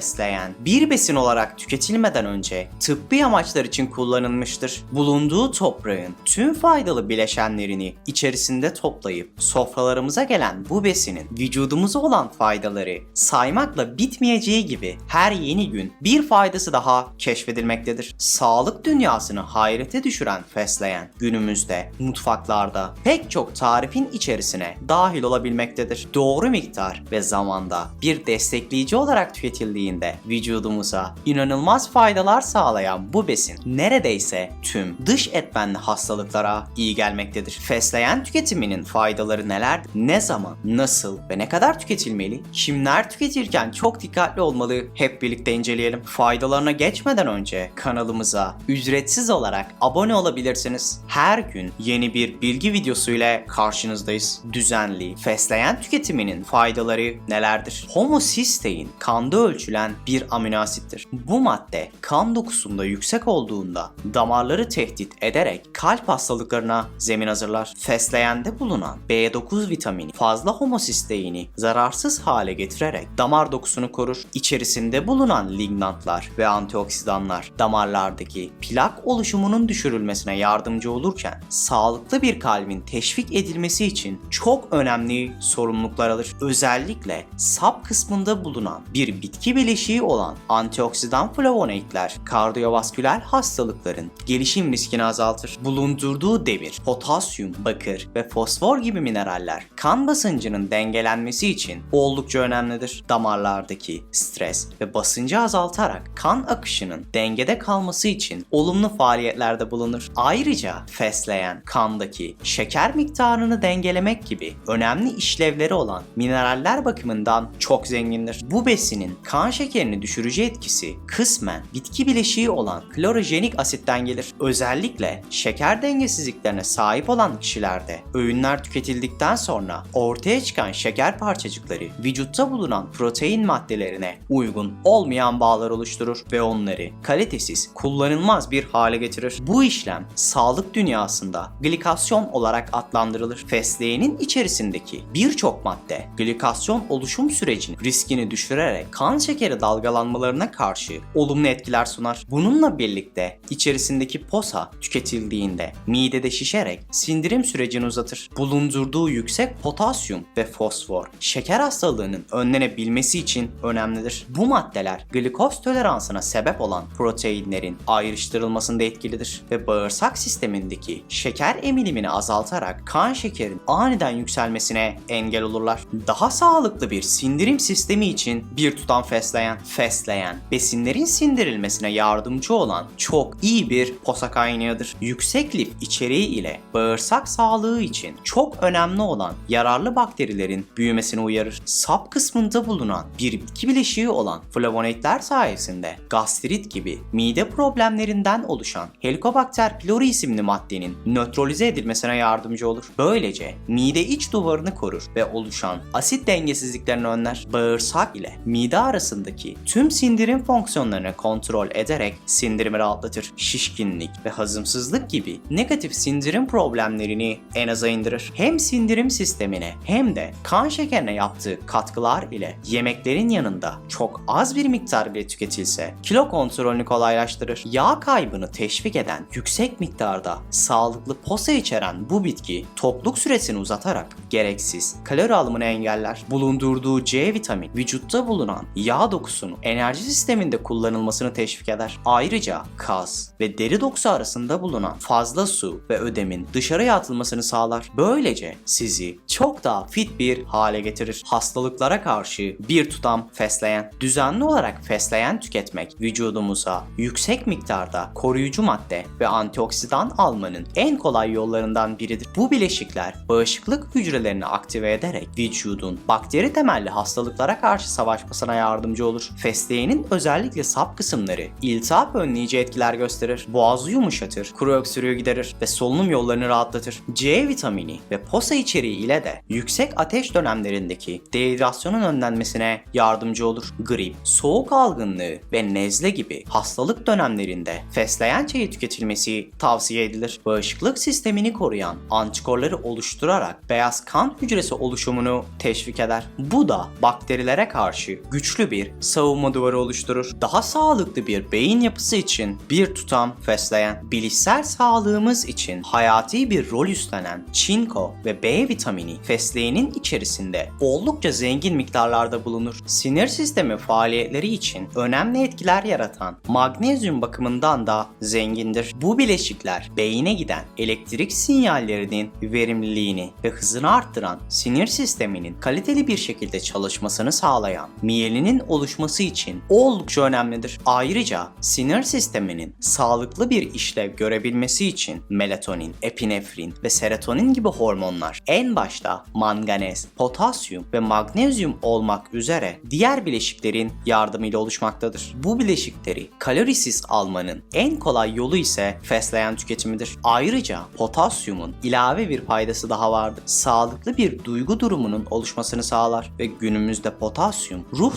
Fesleğen bir besin olarak tüketilmeden önce tıbbi amaçlar için kullanılmıştır. Bulunduğu toprağın tüm faydalı bileşenlerini içerisinde toplayıp sofralarımıza gelen bu besinin vücudumuza olan faydaları saymakla bitmeyeceği gibi her yeni gün bir faydası daha keşfedilmektedir. Sağlık dünyasını hayrete düşüren fesleğen günümüzde mutfaklarda pek çok tarifin içerisine dahil olabilmektedir. Doğru miktar ve zamanda bir destekleyici olarak tüketildiğinde vücudumuza inanılmaz faydalar sağlayan bu besin neredeyse tüm dış etmenli hastalıklara iyi gelmektedir. Fesleğen tüketiminin faydaları neler? Ne zaman, nasıl ve ne kadar tüketilmeli? Kimler tüketirken çok dikkatli olmalı? Hep birlikte inceleyelim. Faydalarına geçmeden önce kanalımıza ücretsiz olarak abone olabilirsiniz. Her gün yeni bir bilgi videosu ile karşınızdayız. Düzenli, fesleğen tüketiminin faydaları nelerdir? Homocystein kanda ölçülen bir amino asittir. Bu madde kan dokusunda yüksek olduğunda damarları tehdit ederek kalp hastalıklarına zemin hazırlar. Fesleğende bulunan B9 vitamini fazla homocysteini zararsız hale getirerek damar dokusunu korur. İçerisinde bulunan lignantlar ve antioksidanlar damarlardaki plak oluşumunun düşürülmesine yardımcı olurken sağlıklı bir kalbin teşvik edilmesi için çok önemli sorumluluklar alır. Özellikle sap kısmında bulunan bir bitki bileşiği olan antioksidan flavonoidler kardiyovasküler hastalıkların gelişim riskini azaltır. Bulundurduğu demir, potasyum, bakır ve fosfor gibi mineraller kan basıncının dengelenmesi için oldukça önemlidir. Damarlardaki stres ve basıncı azaltarak kan akışının dengede kalması için olumlu faaliyetlerde bulunur. Ayrıca fesleğen kandaki şeker miktarını dengelemek gibi önemli işlevleri olan mineraller bakımından çok zengindir. Bu besinin kan şekerini düşürücü etkisi kısmen bitki bileşiği olan klorojenik asitten gelir. Özellikle şeker dengesizliklerine sahip olan kişilerde öğünler tüketildikten sonra ortaya çıkan şeker parçacıkları vücutta bulunan protein maddelerine uygun olmayan bağlar oluşturur ve onları kalitesiz, kullanılmaz bir hale getirir. Bu işlem sağlık dünyasında glikasyon olarak adlandırılır. Fesleğenin içerisindeki birçok madde glikasyon oluşum sürecinin riskini düşürerek kan şekeri dalgalanmalarına karşı olumlu etkiler sunar. Bununla birlikte içerisindeki posa tüketildiğinde midede şişerek sindirim sürecini uzatır. Bulundurduğu yüksek potasyum ve fosfor şeker hastalığının önlenebilmesi için önemlidir. Bu maddeler glikoz toleransına sebep olan proteinlerin ayrıştırılmasında etkilidir ve bağırsak sistemindeki şeker emilimini azaltarak kan şekerin aniden yükselmesine engel olurlar. Daha sağlıklı bir sindirim sistemi için bir tutam fesleğen, fesleğen besinlerin sindirilmesine yardımcı olan çok iyi bir posa kaynağıdır. Yüksek lif içeriği ile bağırsak sağlığı için çok önemli olan yararlı bakterilerin büyümesini uyarır. Sap kısmında bulunan bir bitki bileşiği olan flavonoidler sayesinde gastrit gibi mide problemlerinden oluşan Helicobacter pylori isimli maddenin nötralize edilmesine yardımcı olur. Böylece mide iç duvarını korur ve oluşan asit dengesizliklerini önler. Bağırsak ile mide arasındaki tüm sindirim fonksiyonlarını kontrol ederek sindirimi rahatlatır. Şişkinlik ve hazımsızlık gibi negatif sindirim problemlerini en aza indirir. Hem sindirim sistemine hem de kan şekerine yaptığı katkılar ile yemeklerin yanında çok az bir miktar bile tüketilse kilo kontrolünü kolaylaştırır. Yağ kaybını teşvik eden yüksek miktarda sağlıklı posa içeren bu bitki tokluk süresini uzatarak gereksiz kalori alımını engeller. Bulundurduğu C vitamini vücutta bulunan yağ dokusunu enerji sisteminde kullanılmasını teşvik eder. Ayrıca kas ve deri dokusu arasında bulunan fazla su ve ödemin dışarıya atılmasını sağlar. Böylece sizi çok daha fit bir hale getirir. Hastalıklara karşı bir tutam fesleğen. Düzenli olarak fesleğen tüketmek vücudumuza yüksek miktarda koruyucu madde ve antioksidan almanın en kolay yollarından biridir. Bu bileşikler bağışıklık hücrelerini aktive ederek vücudun bakteri temelli hastalıklara karşı savaşmasına yardımcı olur. Fesleğenin özellikle sap kısımları iltihap önleyici etkiler gösterir. Boğazı yumuşatır, kuru öksürüğü giderir ve solunum yollarını rahatlatır. C vitamini ve posa içeriği ile de yüksek ateş dönemlerindeki dehidrasyonun önlenmesine yardımcı olur. Grip, soğuk algınlığı ve nezle gibi hastalık dönemlerinde fesleğen çayı tüketilmesi tavsiye edilir. Bağışıklık sistemini koruyan antikorları oluşturarak beyaz kan hücresi oluşumunu teşvik eder. Bu da bakterilere karşı güçlü bir savunma duvarı oluşturur. Daha sağlıklı bir beyin yapısı için bir tutam fesleğen, bilişsel sağlığımız için hayati bir rol üstlenen çinko ve B vitamini fesleğenin içerisinde oldukça zengin miktarlarda bulunur. Sinir sistemi faaliyetleri için önemli etkiler yaratan magnezyum bakımından da zengindir. Bu bileşikler beyine giden elektrik sinyallerinin verimliliğini ve hızını arttıran sinir sisteminin kaliteli bir şekilde çalışmasını sağlayan miyelinin oluşması için oldukça önemlidir. Ayrıca sinir sisteminin sağlıklı bir işlev görebilmesi için melatonin, epinefrin ve serotonin gibi hormonlar en başta manganez, potasyum ve magnezyum olmak üzere diğer bileşiklerin yardımıyla oluşmaktadır. Bu bileşikleri kalorisiz almanın en kolay yolu ise fesleğen tüketimidir. Ayrıca potasyumun ilave bir faydası daha vardır. Sağlıklı bir duygu durumunun oluşmasını sağlar ve günümüzde potasyum ruh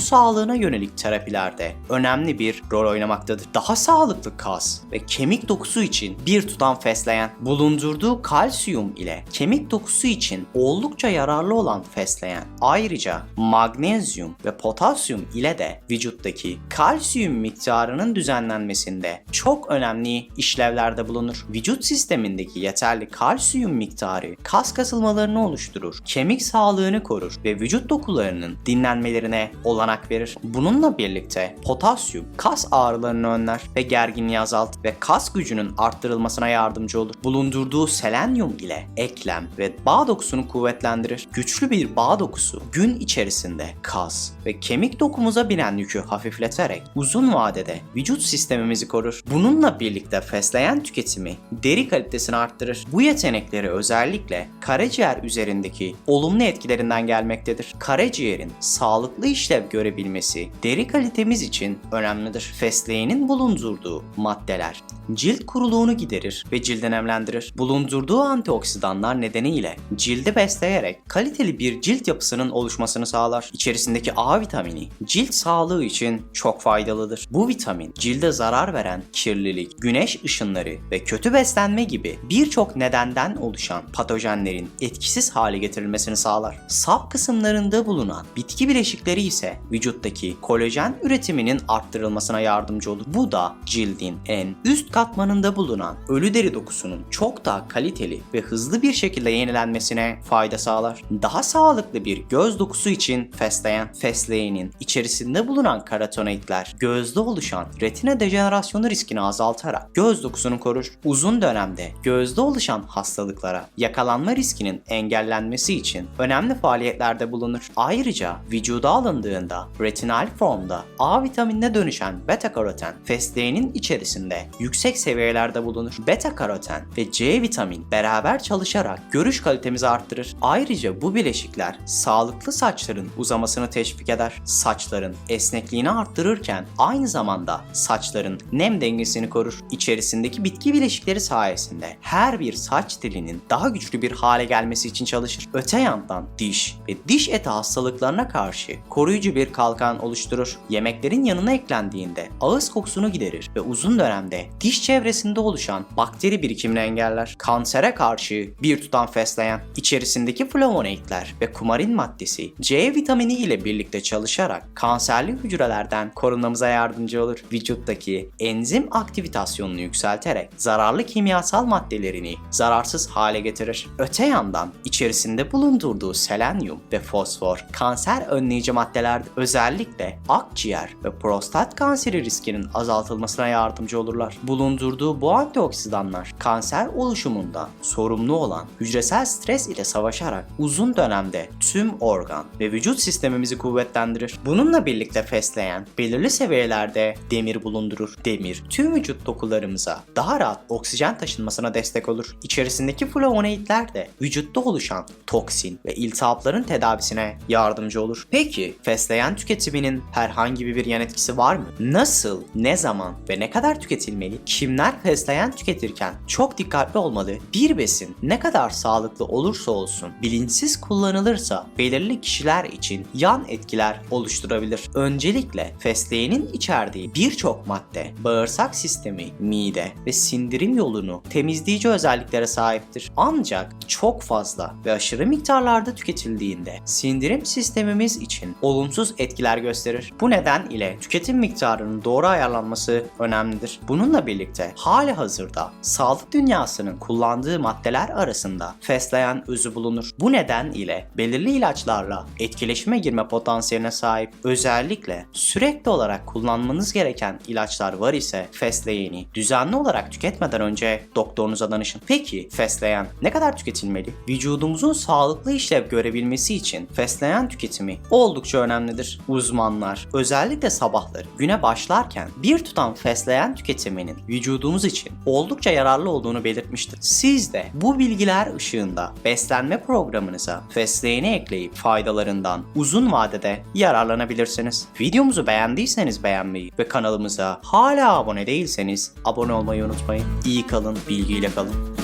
sağlığına yönelik terapilerde önemli bir rol oynamaktadır. Daha sağlıklı kas ve kemik dokusu için bir tutam fesleğen bulundurduğu kalsiyum ile kemik dokusu için oldukça yararlı olan fesleğen ayrıca magnezyum ve potasyum ile de vücuttaki kalsiyum miktarının düzenlenmesinde çok önemli işlevlerde bulunur. Vücut sistemindeki yeterli kalsiyum miktarı kas kasılmalarını oluşturur, kemik sağlığını korur ve vücut dokularının dinlenmelerine olanak verir. Bununla birlikte potasyum kas ağrılarını önler ve gerginliği azalt ve kas gücünün arttırılmasına yardımcı olur. Bulundurduğu selenyum ile eklem ve bağ dokusunu kuvvetlendirir. Güçlü bir bağ dokusu gün içerisinde kas ve kemik dokumuza binen yükü hafifleterek uzun vadede vücut sistemimizi korur. Bununla birlikte fesleğen tüketimi deri kalitesini arttırır. Bu yetenekleri özellikle karaciğer üzerindeki olumlu etkilerinden gelmektedir. Karaciğerin sağlıklı işlev görebilmesi deri kalitemiz için önemlidir. Fesleğenin bulundurduğu maddeler cilt kuruluğunu giderir ve cildi nemlendirir. Bulundurduğu antioksidanlar nedeniyle cildi besleyerek kaliteli bir cilt yapısının oluşmasını sağlar. İçerisindeki A vitamini cilt sağlığı için çok faydalıdır. Bu vitamin cilde zarar veren kirlilik, güneş ışınları ve kötü beslenme gibi birçok nedenden oluşan patojenlerin etkisiz hale getirilmesini sağlar. Sap kısımlarında bulunan bitki bileşikleri ise vücuttaki kolajen üretiminin arttırılmasına yardımcı olur. Bu da cildin en üst katmanında bulunan ölü deri dokusunun çok daha kaliteli ve hızlı bir şekilde yenilenmesine fayda sağlar. Daha sağlıklı bir göz dokusu için fesleğen, fesleğenin içerisinde bulunan karotenoidler gözde oluşan retina dejenerasyonu riskini azaltarak göz dokusunu korur. Uzun dönemde gözde oluşan hastalıklara yakalanma riskinin engellenmesi için önemli faaliyetlerde bulunur. Ayrıca vücuda alındığında retinal formda A vitaminine dönüşen beta karoten fesleğenin içerisinde yüksek seviyelerde bulunur. Beta karoten ve C vitamin beraber çalışarak görüş kalitemizi arttırır. Ayrıca bu bileşikler sağlıklı saçların uzamasını teşvik eder. Saçların esnekliğini arttırırken aynı zamanda saçların nem dengesini korur. İçerisindeki bitki bileşikleri sayesinde her bir saç telinin daha güçlü bir hale gelmesi için çalışır. Öte yandan diş ve diş eti hastalıklarına karşı koruyucu bir kalkan oluşturur. Yemeklerin yanına eklendiğinde ağız kokusunu giderir ve uzun dönemde diş çevresinde oluşan bakteri birikimini engeller. Kansere karşı bir tutam fesleğen, içerisindeki flavonoidler ve kumarin maddesi C vitamini ile birlikte çalışarak kanserli hücrelerden korunmamıza yardımcı olur. Vücuttaki enzim aktivitasyonunu yükselterek zararlı kimyasal maddelerini zararsız hale getirir. Öte yandan içerisinde bulundurduğu selenyum ve fosfor kanser önleyici maddeler özellikle akciğer ve prostat kanseri riskinin azaltılmasına yardımcı olurlar. Bulundurduğu bu antioksidanlar kanser oluşumunda sorumlu olan hücresel stres ile savaşarak uzun dönemde tüm organ ve vücut sistemimizi kuvvetlendirir. Bununla birlikte fesleğen belirli seviyelerde demir bulundurur. Demir tüm vücut dokularımıza daha rahat oksijen taşınmasına destek olur. İçerisindeki flavonoidler de vücutta oluşan toksin ve iltihapların tedavisine yardımcı olur. Peki fesleğen tüketiminin herhangi bir yan etkisi var mı? Nasıl, ne zaman ve ne kadar tüketilmeli? Kimler fesleğen tüketirken çok dikkatli olmalı. Bir besin ne kadar sağlıklı olursa olsun bilinçsiz kullanılırsa belirli kişiler için yan etkiler oluşturabilir. Öncelikle fesleğenin içerdiği birçok madde bağırsak sistemi, mide ve sindirim yolunu temizleyici özelliklere sahiptir. Ancak çok fazla ve aşırı miktarlarda tüketildiğinde sindirim sistemimiz için olumsuz etkiler gösterir. Bu neden ile tüketim miktarının doğru ayarlanması önemlidir. Bununla birlikte hali hazırda sağlık dünyasının kullandığı maddeler arasında fesleğen özü bulunur. Bu neden ile belirli ilaçlarla etkileşime girme potansiyeline sahip özellikle sürekli olarak kullanmanız gereken ilaçlar var ise fesleğeni düzenli olarak tüketmeden önce doktorunuza danışın. Peki fesleğen ne kadar tüketilmeli? Vücudumuzun sağlıklı işlev görebilmesi için fesleğen tüketimi oldukça önemlidir. Uzmanlar özellikle sabahları güne başlarken bir tutam fesleğen tüketiminin vücudumuz için oldukça yararlı olduğunu belirtmiştir. Siz de bu bilgiler ışığında beslenme programınıza fesleğeni ekleyip faydalarından uzun vadede yararlanabilirsiniz. Videomuzu beğendiyseniz beğenmeyi ve kanalımıza hala abone değilseniz abone olmayı unutmayın. İyi kalın, bilgiyle kalın.